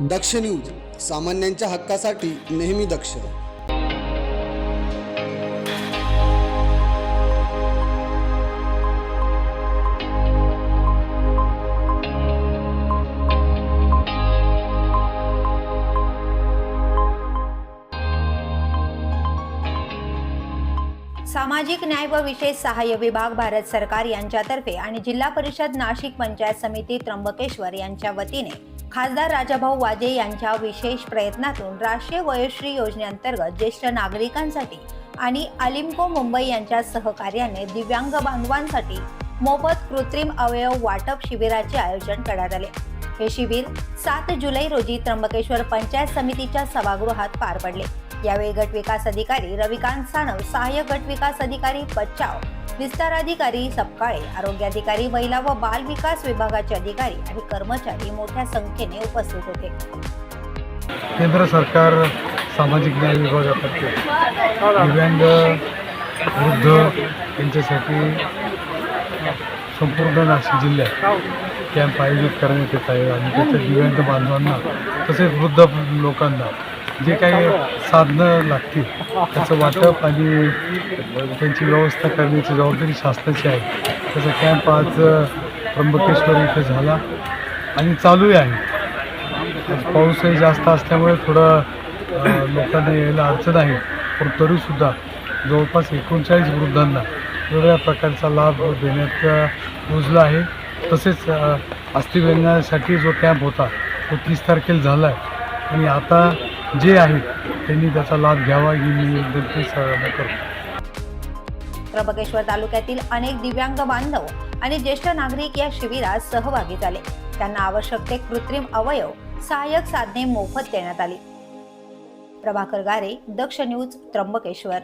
दक्ष news सामान्यांच्या हक्कासाठी नेहमी दक्ष. सामाजिक न्याय व विशेष सहाय्य विभाग भारत सरकार यांच्यातर्फे आणि जिल्हा परिषद नाशिक पंचायत समिती त्र्यंबकेश्वर यांच्या वतीने खासदार राजाभाऊ वाजे यांच्या विशेष प्रयत्नातून राष्ट्रीय वयोश्री योजनेअंतर्गत ज्येष्ठ नागरिकांसाठी आणि अलिम्को मुंबई यांच्या सहकार्याने दिव्यांग बांधवांसाठी मोफत कृत्रिम अवयव वाटप शिबिराचे आयोजन करण्यात आले. हे शिबिर सात जुलै रोजी त्र्यंबकेश्वर पंचायत समितीच्या सभागृहात पार पडले. यावेळी गट विकास अधिकारी रविकांत सानव सहाय्यक गट विकास अधिकारी पच्चाव विस्तार अधिकारी सपकाळे आरोग्याधिकारी महिला व बाल विकास विभागाचे अधिकारी आणि कर्मचारी मोठ्या संख्येने उपस्थित होते. केंद्र सरकार सामाजिक न्याय विभागातर्फे दिव्यांग वृद्ध यांच्यासाठी संपूर्ण नाशिक जिल्ह्यात कॅम्प आयोजित करण्यात येत आहे. आणि त्याच्या दिव्यांग बांधवांना तसेच वृद्ध लोकांना जे काही साधनं लागतील त्याचं वाटप आणि त्यांची व्यवस्था करण्याची जबाबदारी शासनाची आहे. त्याचा कॅम्प आज त्र्यंबकेश्वर इथे झाला आणि चालूही आहे. पाऊसही जास्त असल्यामुळे थोडं लोकांना यायला अडचण आहे. पण तरीसुद्धा जवळपास एकोणचाळीस वृद्धांना वेगवेगळ्या प्रकारचा लाभ देण्यात रुजला आहे. तसेच अस्थिव्यंगासाठी जो कॅम्प होता तो तीस तारखेला झाला आहे आणि आता जे आहेत त्यांनी त्याचा लाभ घ्यावा ही मी विनंती सर्वांना करतो. त्र्यंबकेश्वर तालुक्यातील अनेक दिव्यांग बांधव आणि ज्येष्ठ नागरिक या शिबिरात सहभागी झाले. त्यांना आवश्यक ते कृत्रिम अवयव सहाय्यक साधने मोफत देण्यात आली. प्रभाकर गारे दक्ष न्यूज त्र्यंबकेश्वर.